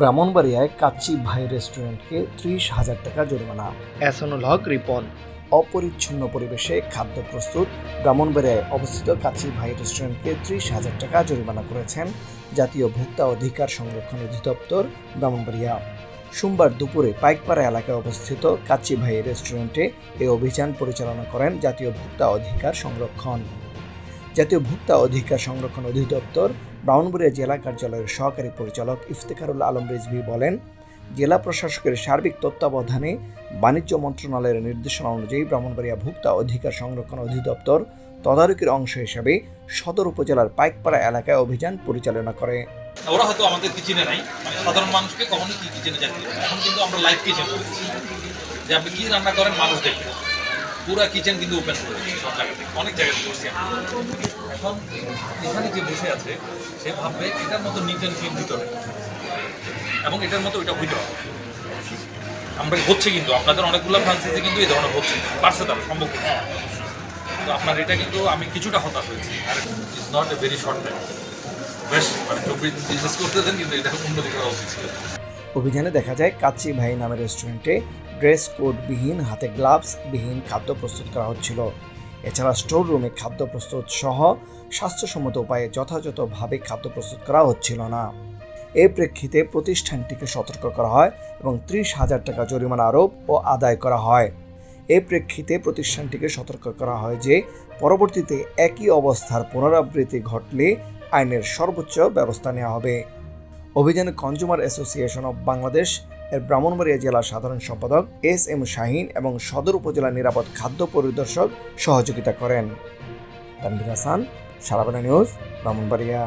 ব্রাহ্মণবাড়িয়ায় কাচ্চি ভাই রেস্টুরেন্টকে ত্রিশ হাজার টাকা জরিমানা। এসনুল হক রিপন। অপরিচ্ছন্ন পরিবেশে খাদ্য প্রস্তুত ব্রাহ্মণবাড়িয়ায় অবস্থিত কাচ্চি ভাই রেস্টুরেন্টকে ত্রিশ হাজার টাকা জরিমানা করেছেন জাতীয় ভোক্তা অধিকার সংরক্ষণ অধিদপ্তর ব্রাহ্মণবাড়িয়া। সোমবার দুপুরে পাইকপাড়া এলাকায় অবস্থিত কাচ্চি ভাই রেস্টুরেন্টে এই অভিযান পরিচালনা করেন জাতীয় ভোক্তা অধিকার সংরক্ষণ। জাতীয় ভোক্তা অধিকার সংরক্ষণ অধিদপ্তর ব্রাহ্মণবাড়িয়া জেলা কার্যালয়ের সহকারী পরিচালক ইফতেখারুল আলম রিজভি বলেন, জেলা প্রশাসকের সার্বিক তত্ত্বাবধানে বাণিজ্য মন্ত্রণালয়ের নির্দেশনা অনুযায়ী ব্রাহ্মণবাড়িয়া ভোক্তা অধিকার সংরক্ষণ অধিদপ্তর তদারকির অংশ হিসাবে সদর উপজেলার পাইকপাড়া এলাকায় অভিযান পরিচালনা করে। ওরা হয়তো আমাদের কিচেনে নাই? মানে সাধারণ মানুষকে কখনো কি কিচেনে না। এখন কিন্তু আমরা লাইভ কিচেন যে আপনি কি রান্না করেন মানুষ দেখবে। পুরো কিচেন কিন্তু ওপেন করে সব জায়গা থেকে। অনেক জায়গাতে করছি এখন এখানে যে বসে আছে সে ভাববে এটার মতো নিট অ্যান্ড ক্লিন ভিতরে। এবং এটার মতো ওইটা হইতে হবে আমরা হচ্ছে কিন্তু আপনাদের অনেকগুলো ফ্রান্সিসে কিন্তু এই ধরনের হচ্ছে। পারছে তারা সম্ভব হচ্ছে। তো আপনার এটা কিন্তু আমি কিছুটা হতাশ হয়েছি। আর it's not a very short time বেশ মানে চব্বিশ বিজনেস করতেছেন কিন্তু এটা উন্নতি করা উচিত ছিল অভিযানে দেখা যায় কাচ্চি ভাই নামের রেস্টুরেন্টে ড্রেস কোডবিহীন হাতে গ্লাভস বিহীন খাদ্য প্রস্তুত করা হচ্ছিল। এছাড়া স্টোর রুমে খাদ্য প্রস্তুত সহ স্বাস্থ্যসম্মত উপায়ে যথাযথভাবে খাদ্য প্রস্তুত করা হচ্ছিল না। এই প্রেক্ষিতে প্রতিষ্ঠানটিকে সতর্ক করা হয় এবং ত্রিশ হাজার টাকা জরিমানা আরোপ ও আদায় করা হয়। এই প্রেক্ষিতে প্রতিষ্ঠানটিকে সতর্ক করা হয় যে, পরবর্তীতে একই অবস্থার পুনরাবৃত্তি ঘটলে আইনের সর্বোচ্চ ব্যবস্থা নেওয়া হবে। অভিযানে কনজুমার অ্যাসোসিয়েশন অব বাংলাদেশ এর ব্রাহ্মণবাড়িয়া জেলার সাধারণ সম্পাদক এস এম শাহিন এবং সদর উপজেলা নিরাপদ খাদ্য পরিদর্শক সহযোগিতা করেন। তানভীর হাসান সারাবানা নিউজ, ব্রাহ্মণবাড়িয়া।